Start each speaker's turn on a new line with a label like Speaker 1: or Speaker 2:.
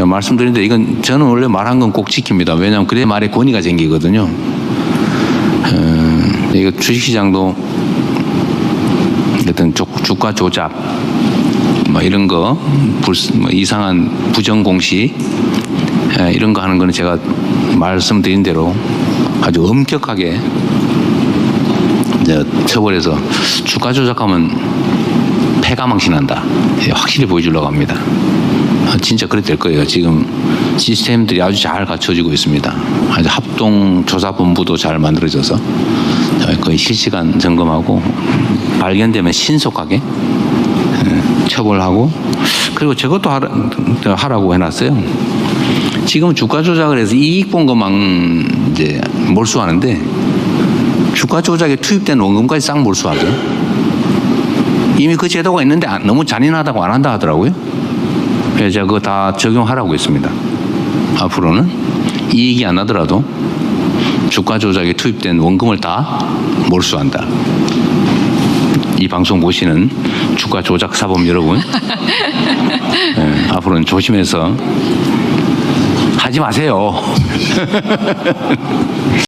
Speaker 1: 제가 말씀드린데 이건 저는 원래 말한 건 꼭 지킵니다. 왜냐하면 그래 말에 권위가 생기거든요. 어, 이거 주식시장도 어떤 주- 주가 조작 뭐 이런 거 불, 뭐 이상한 부정 공시 에, 이런 거 하는 거는 제가 말씀드린 대로 아주 엄격하게 이제 처벌해서 주가 조작하면 폐가망신한다. 예, 확실히 보여주려고 합니다. 아, 진짜 그래 될 거예요. 지금 시스템들이 아주 잘 갖춰지고 있습니다. 아주 합동 조사본부도 잘 만들어져서 거의 실시간 점검하고 발견되면 신속하게 예, 처벌하고 그리고 저것도 하라, 하라고 해놨어요. 지금 주가 조작을 해서 이익 본 것만 이제 몰수하는데 주가 조작에 투입된 원금까지 싹 몰수하게 이미 그 제도가 있는데 안- 너무 잔인하다고 안 한다 하더라고요. 그래서 제가 그거 다 적용하라고 했습니다. 앞으로는 이익이 안 나더라도 주가 조작에 투입된 원금을 다 몰수한다. 이 방송 보시는 주가 조작 사범 여러분, 예, 앞으로는 조심해서 하지 마세요.